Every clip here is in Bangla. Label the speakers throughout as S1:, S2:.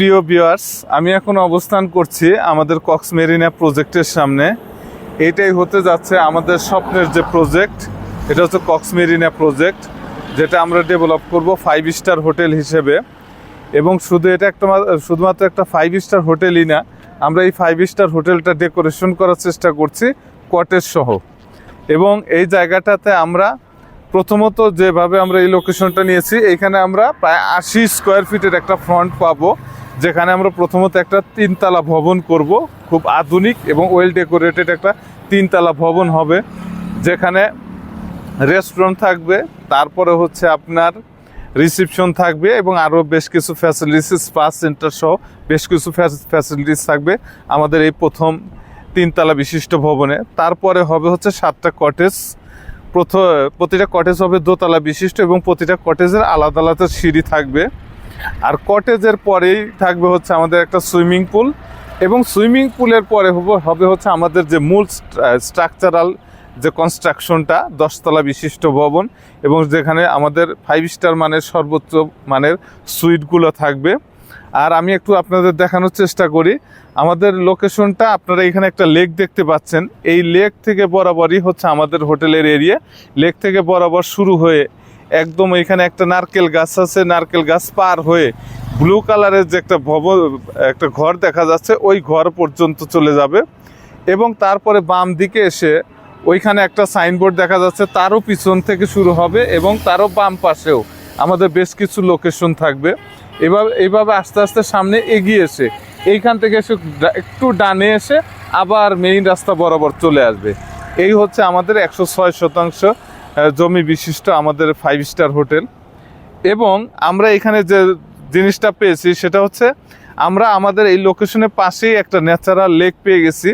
S1: প্রিয় ভিউয়ার্স আমি এখন অবস্থান করছি আমাদের কক্স মেরিনা প্রজেক্টের সামনে। এটাই হতে যাচ্ছে আমাদের স্বপ্নের যে প্রজেক্ট এটা হচ্ছে কক্স মেরিনা প্রজেক্ট যেটা আমরা ডেভেলপ করব ফাইভ স্টার হোটেল হিসেবে। এবং শুধু এটা একটা শুধুমাত্র একটা ফাইভ স্টার হোটেলই না, আমরা এই ফাইভ স্টার হোটেলটা ডেকোরেশন করার চেষ্টা করছি কটেজ সহ। এবং এই জায়গাটাতে আমরা প্রথমত যেভাবে আমরা এই লোকেশনটা নিয়েছি এইখানে আমরা প্রায় আশি স্কোয়ার ফিটের একটা ফ্রন্ট পাবো। যেখানে আমরা প্রথমত একটা তিনতলা ভবন করব। খুব আধুনিক এবং ওয়েল ডেকোরেটেড একটা তিনতলা ভবন হবে। যেখানে রেস্টুরেন্ট থাকবে, তারপরে হচ্ছে আপনার রিসেপশন থাকবে এবং আরও বেশ কিছু ফ্যাসিলিটিস স্পা সেন্টার সহ বেশ কিছু ফ্যাসিলিটিস থাকবে আমাদের এই প্রথম তিনতলা বিশিষ্ট ভবনে। তারপরে হবে হচ্ছে সাতটা কটেজ প্রথম প্রতিটা কটেজ হবে দোতলা বিশিষ্ট এবং প্রতিটা কটেজের আলাদা আলাদা সিঁড়ি থাকবে। আর কটেজের পরেই থাকবে হচ্ছে আমাদের একটা সুইমিং পুল। এবং সুইমিং পুলের পরে হবে হচ্ছে আমাদের যে মূল স্ট্রাকচারাল যে কনস্ট্রাকশনটা, দশতলা বিশিষ্ট ভবন, এবং যেখানে আমাদের ফাইভ স্টার মানের সর্বোচ্চ মানের সুইটগুলো থাকবে। আর আমি একটু আপনাদের দেখানোর চেষ্টা করি। আমাদের লোকেশনটা আপনারা এখানে একটা লেক দেখতে পাচ্ছেন। এই লেক থেকে বরাবরই হচ্ছে আমাদের হোটেলের এরিয়া লেক থেকে বরাবর শুরু হয়ে একদম এখানে একটা নারকেল গাছ আছে, নারকেল গাছ পার হয়ে ব্লু কালারের যে একটা ভবন একটা ঘর দেখা যাচ্ছে, ওই ঘর পর্যন্ত চলে যাবে। এবং তারপরে বাম দিকে এসে ওইখানে একটা সাইনবোর্ড দেখা যাচ্ছে, তারও পিছন থেকে শুরু হবে এবং তারও বাম পাশেও আমাদের বেশ কিছু লোকেশন থাকবে। এভাবে এইভাবে আস্তে আস্তে সামনে এগিয়ে এসে, এইখান থেকে এসে একটু ডানে এসে আবার মেইন রাস্তা বরাবর চলে আসবে। এই হচ্ছে আমাদের একশো ছয় শতাংশ জমি বিশিষ্ট আমাদের ফাইভ স্টার হোটেল। এবং আমরা এখানে যে জিনিসটা পেয়েছি সেটা হচ্ছে আমরা আমাদের এই লোকেশনের পাশেই একটা ন্যাচারাল লেক পেয়ে গেছি।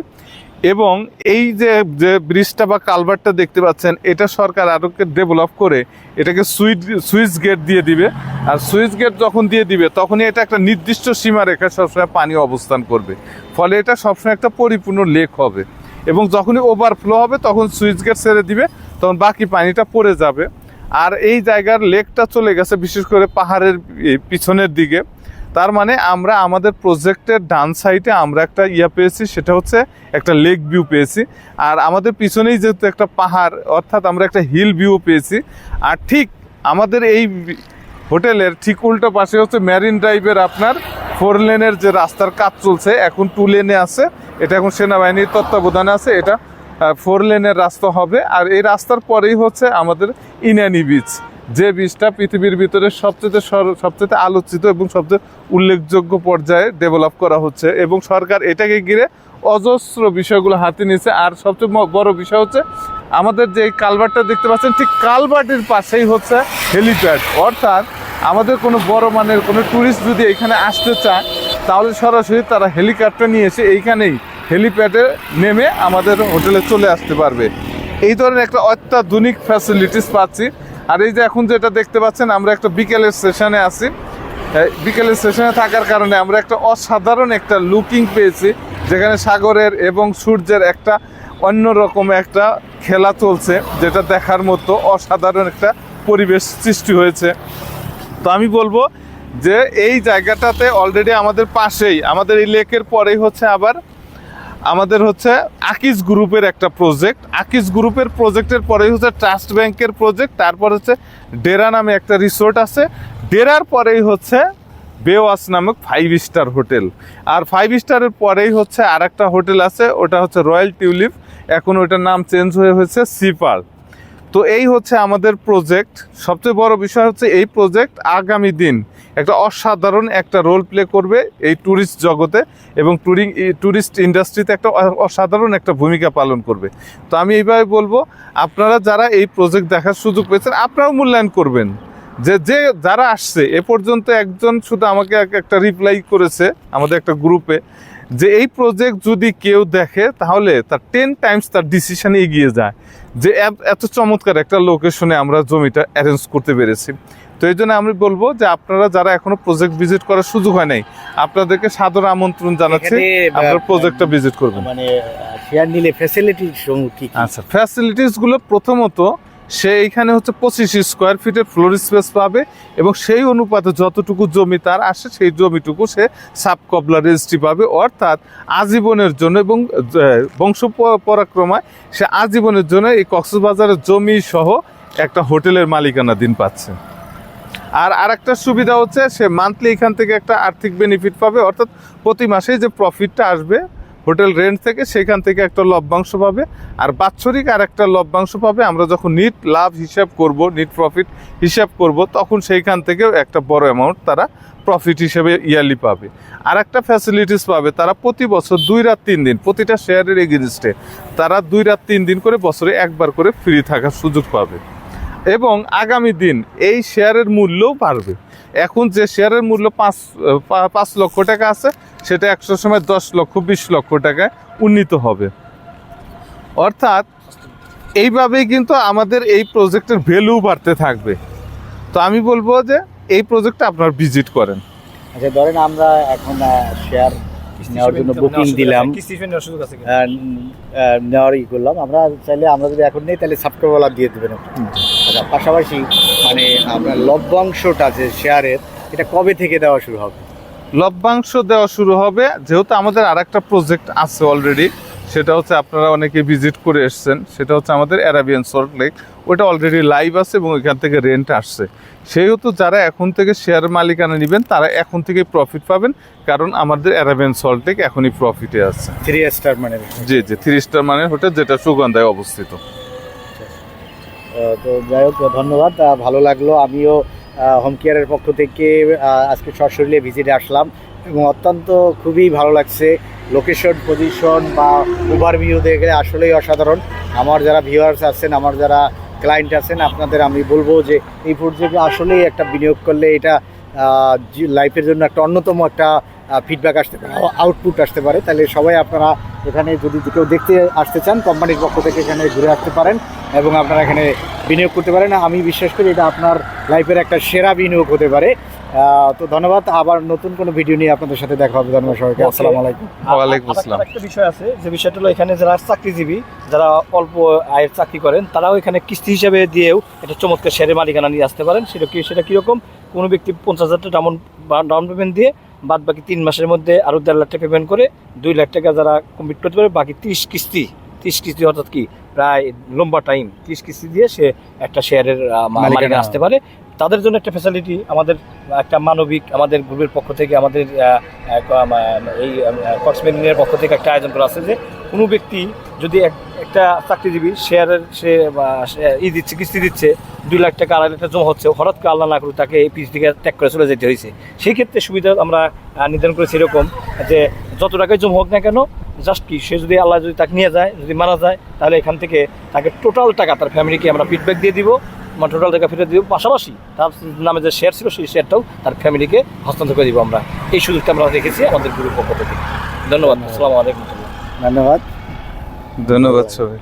S1: এবং এই যে যে ব্রিজটা বা কালভারটা দেখতে পাচ্ছেন, এটা সরকার আরও ডেভেলপ করে এটাকে সুইচ সুইচ গেট দিয়ে দিবে। আর সুইচ গেট যখন দিয়ে দিবে, তখনই এটা একটা নির্দিষ্ট সীমা রেখা সবসময় পানি অবস্থান করবে। ফলে এটা সবসময় একটা পরিপূর্ণ লেক হবে। এবং যখনই ওভারফ্লো হবে, তখন সুইচ গেট ছেড়ে দিবে। তখন বাকি পানিটা পড়ে যাবে। আর এই জায়গার লেকটা চলে গেছে, বিশেষ করে পাহাড়ের পিছনের দিকে। তার মানে আমরা আমাদের প্রজেক্টের ডান সাইডে আমরা একটা ইয়া পেয়েছি, সেটা হচ্ছে একটা লেক ভিউ পেয়েছি। আর আমাদের পিছনেই যেহেতু একটা পাহাড়, অর্থাৎ আমরা একটা হিল ভিউ পেয়েছি। আর ঠিক আমাদের এই হোটেলের ঠিক উল্টো পাশে হচ্ছে ম্যারিন ড্রাইভের আপনার ফোর লেনের যে রাস্তার কাজ চলছে, এখন টু লেনে আছে। এটা এখন সেনাবাহিনীর তত্ত্বাবধানে আছে, এটা ফোর লেনের রাস্তা হবে। আর এই রাস্তার পরেই হচ্ছে আমাদের ইনানি বিচ যে বীজটা পৃথিবীর ভিতরে সবচেয়ে সবচেয়ে আলোচিত এবং সবচেয়ে উল্লেখযোগ্য পর্যায়ে ডেভেলপ করা হচ্ছে এবং সরকার এটাকে ঘিরে অজস্র বিষয়গুলো হাতে নিয়েছে। আর সবচেয়ে বড় বিষয় হচ্ছে আমাদের যে কালভারটা দেখতে পাচ্ছেন, ঠিক কালভার্টের পাশেই হচ্ছে হেলিপ্যাড অর্থাৎ আমাদের কোনো বড় মানের কোনো ট্যুরিস্ট যদি এখানে আসতে চায়, তাহলে সরাসরি তারা হেলিকপ্টার নিয়ে এসে এইখানেই হেলিপ্যাডে নেমে আমাদের হোটেলে চলে আসতে পারবে। এই ধরনের একটা অত্যাধুনিক ফ্যাসিলিটিস পাচ্ছি। আর এই যে এখন যেটা দেখতে পাচ্ছেন, আমরা একটা বিকেলের সেশনে আছি। বিকেলের সেশনে থাকার কারণে আমরা একটা অসাধারণ একটা লুকিং পেয়েছি, যেখানে সাগরের এবং সূর্যের একটা অন্যরকম একটা খেলা চলছে, যেটা দেখার মতো অসাধারণ একটা পরিবেশ সৃষ্টি হয়েছে। তো আমি বলব যে এই জায়গাটাতে অলরেডি আমাদের পাশেই, আমাদের এই লেকের পরেই হচ্ছে আবার আমাদের হচ্ছে আকিস গ্রুপের একটা প্রজেক্ট আকিস গ্রুপের প্রজেক্টের পরে হচ্ছে ট্রাস্ট ব্যাংকের প্রজেক্ট তারপর হচ্ছে ডেরা নামে একটা রিসোর্ট আছে। ডেরার পরেই হচ্ছে বেওয়াস নামক ফাইভ স্টার হোটেল। আর ফাইভ স্টারের পরেই হচ্ছে আর হোটেল আছে, ওটা হচ্ছে রয়্যাল টিউলিপ। এখন ওটার নাম চেঞ্জ হয়ে হয়েছে সিপার তো এই হচ্ছে আমাদের প্রজেক্ট সবচেয়ে বড় বিষয় হচ্ছে এই প্রজেক্ট আগামী দিন একটা অসাধারণ একটা রোল প্লে করবে এই ট্যুরিস্ট জগতে এবং ট্যুরিং ট্যুরিস্ট ইন্ডাস্ট্রিতে একটা অসাধারণ একটা ভূমিকা পালন করবে। তো আমি এইভাবে বলব, আপনারা যারা এই প্রজেক্ট দেখার সুযোগ পেয়েছেন, আপনারাও মূল্যায়ন করবেন। যে যে যারা আসছে, এ পর্যন্ত একজন শুধু আমাকে এক- একটা রিপ্লাই করেছে, আমাদের একটা গ্রুপে যে এই প্রজেক্ট যদি কেউ দেখে, তাহলে তার টেন টাইমস তার ডিসিশনে এগিয়ে যায়। যে এত- চমৎকার একটা লোকেশনে আমরা জমিটা অ্যারেঞ্জ করতে পেরেছি তো এই জন্য আমি বলব যে আপনারা যারা এখনও প্রজেক্ট ভিজিট করার সুযোগ হয় নাই আপনাদেরকে সাদর আমন্ত্রণ জানাচ্ছি আপনারা প্রজেক্টটা ভিজিট করবেন
S2: মানে শেয়ার নিলে ফ্যাসিলিটি?
S1: আচ্ছা ফ্যাসিলিটিসগুলো প্রথমত সে এইখানে হচ্ছে পঁচিশ স্কোয়ার ফিটের ফ্লোর স্পেস পাবে এবং সেই অনুপাতে যতটুকু জমি তার আসে, সেই জমিটুকু সে সাব কবলা রেজিস্ট্রি পাবে। অর্থাৎ আজীবনের জন্য এবং বংশ পরাক্রমায় সে আজীবনের জন্য এই কক্সবাজারের জমি সহ একটা হোটেলের মালিকানা দিন পাচ্ছে। আর আরেকটা সুবিধা হচ্ছে সে মান্থলি এখান থেকে একটা আর্থিক বেনিফিট পাবে। অর্থাৎ প্রতি মাসে যে প্রফিটটা আসবে হোটেল রেন্ট থেকে সেখান থেকে একটা লভ্যাংশ পাবে, আর বাৎসরিক আর একটা লভ্যাংশ পাবে। আমরা যখন নিট লাভ হিসাব করব, নিট প্রফিট হিসাব করব, তখন সেইখান থেকেও একটা বড় অ্যামাউন্ট তারা প্রফিট হিসেবে ইয়ারলি পাবে। আর একটা ফ্যাসিলিটিস পাবে, তারা প্রতি বছর দুই রাত তিন দিন, প্রতিটা শেয়ারের এগেনস্টে তারা দুই রাত তিন দিন করে বছরে একবার করে ফ্রি থাকার সুযোগ পাবে। এবং আগামী দিন এই শেয়ারের মূল্যও বাড়বে। এখন যে শেয়ারের মূল্য পাঁচ পা- পাঁচ লক্ষ টাকা আছে সেটা একশো সময় দশ লক্ষ বিশ লক্ষ টাকায় উন্নীত হবে। অর্থাৎ এইভাবেই কিন্তু আমাদের এই প্রজেক্টের ভ্যালু বাড়তে থাকবে। তো আমি বলব যে এই প্রজেক্টটা আপনার ভিজিট করেন।
S2: আচ্ছা ধরেন আমরা এখন শেয়ার নেওয়ার জন্য বুকিং দিলাম।
S3: নেওয়ার
S2: আহ, নেওয়ার ই করলাম। আমরা চাইলে আমরা যদি এখন নেই তাহলে সাবস্ক্রাইবার দিয়ে দেবেন। পাশাপাশি মানে আপনার লভ্যাংশটা যে শেয়ারের এটা কবে থেকে দেওয়া শুরু হবে?
S1: লভ্যাংশ দেওয়া শুরু হবে যেহেতু আমাদের আর একটা প্রজেক্ট আছে অলরেডি সেটা হচ্ছে আপনারা অনেকে ভিজিট করে এসছেন সেটা হচ্ছে আমাদের অ্যারাবিয়ান সল্ট লেক ওটা অলরেডি লাইভ আছে এবং এখান থেকে রেন্ট আসছে। সেহেতু যারা এখন থেকে শেয়ার মালিকানা নেবেন তারা এখন থেকে প্রফিট পাবেন কারণ আমাদের অ্যারাবিয়ান সল্ট লেক এখনই প্রফিটে আছে।
S2: থ্রি স্টার মানে
S1: জি জি থ্রি স্টার মানের হোটেল যেটা সুগন্ধায় অবস্থিত।
S2: তো যাই হোক, ধন্যবাদ। ভালো লাগল। আমিও হোম কেয়ারের পক্ষ থেকে আজকে সশরীরে ভিজিটে আসলাম এবং অত্যন্ত খুবই ভালো লাগছে। লোকেশন পজিশন বা ওভারভিউ দেখে আসলেই অসাধারণ। আমার যারা ভিউয়ার্স আছেন, আমার যারা ক্লায়েন্ট আছেন, আপনাদের আমি বলব যে এই প্রজেক্টে আসলেই একটা বিনিয়োগ করলে এটা লাইফের জন্য একটা অন্যতম একটা ফিডব্যাক আসতে পারে আউটপুট আসতে পারে। তাহলে সবাই আপনারা এখানে যদি কেউ দেখতে আসতে চান কোম্পানির পক্ষ থেকে এখানে ঘুরে আসতে পারেন এবং আপনারা এখানে বিনিয়োগ করতে পারেন। আমি বিশ্বাস করি এটা আপনার লাইফের একটা সেরা বিনিয়োগ হতে পারে। আহ, তো ধন্যবাদ। আবার নতুন কোনো ভিডিও নিয়ে আপনাদের সাথে দেখা হবে। ধন্যবাদ সবাইকে। আসসালামু আলাইকুম।
S1: ওয়ালাইকুম আসসালাম।
S3: একটা বিষয় আছে যে বিষয়টা হলো এখানে যারা চাকরিজীবী যারা অল্প আয়ের চাকরি করেন তারাও এখানে কিস্তি হিসাবে দিয়েও এটা চমৎকার শেয়ারের মালিকানা নিয়ে আসতে পারেন। সেটা কি সেটা কীরকম? কোনো ব্যক্তি পঞ্চাশ হাজার টাকা ডাউন ডাউন পেমেন্ট দিয়ে বাদ বাকি তিন মাসের মধ্যে আরও দেড় লাখ টাকা পেমেন্ট করে দুই লাখ টাকা যারা কমপ্লিট করতে পারে বাকি তিরিশ কিস্তি তিরিশ কিস্তি অর্থাৎ কি প্রায় লম্বা টাইম তিরিশ কিস্তি দিয়ে সে একটা শেয়ারের
S2: মালিকানা।
S3: আসতে পারে তাদের জন্য একটা ফ্যাসিলিটি আমাদের একটা মানবিক আমাদের গ্রুপের পক্ষ থেকে আমাদের এই কক্সমেরিনের পক্ষ থেকে একটা আয়োজন করা আছে যে কোনো ব্যক্তি যদি এক- একটা চাকরিজীবী শেয়ারের সে- ই দিচ্ছে কিস্তি দিচ্ছে দুই লাখ টাকা আড়াই লাখ টাকা জমা হচ্ছে। হঠাৎ করে আল্লাহ না করুক তাকে এই পিস থেকে ত্যাগ করে চলে যেতে হয়েছে। সেই ক্ষেত্রে সুবিধা আমরা নির্ধারণ করেছি এরকম যে যত টাকায় জমা হোক না কেন জাস্ট কি সে যদি আল্লাহ যদি তাকে নিয়ে যায় যদি মারা যায় তাহলে এখান থেকে তাকে টোটাল টাকা তার ফ্যামিলিকে আমরা ফিডব্যাক দিয়ে দিব মানে টোটাল টাকা ফেরত দিব। পাশাপাশি তার নামে যে শেয়ার ছিল সেই শেয়ারটাও তার ফ্যামিলিকে হস্তান্তর করে দিব আমরা। এই সুযোগটা আমরা রেখেছি আমাদের গ্রুপ পক্ষ থেকে। ধন্যবাদ আসসালামু আলাইকুম।
S2: ধন্যবাদ।
S1: ধন্যবাদ সবাই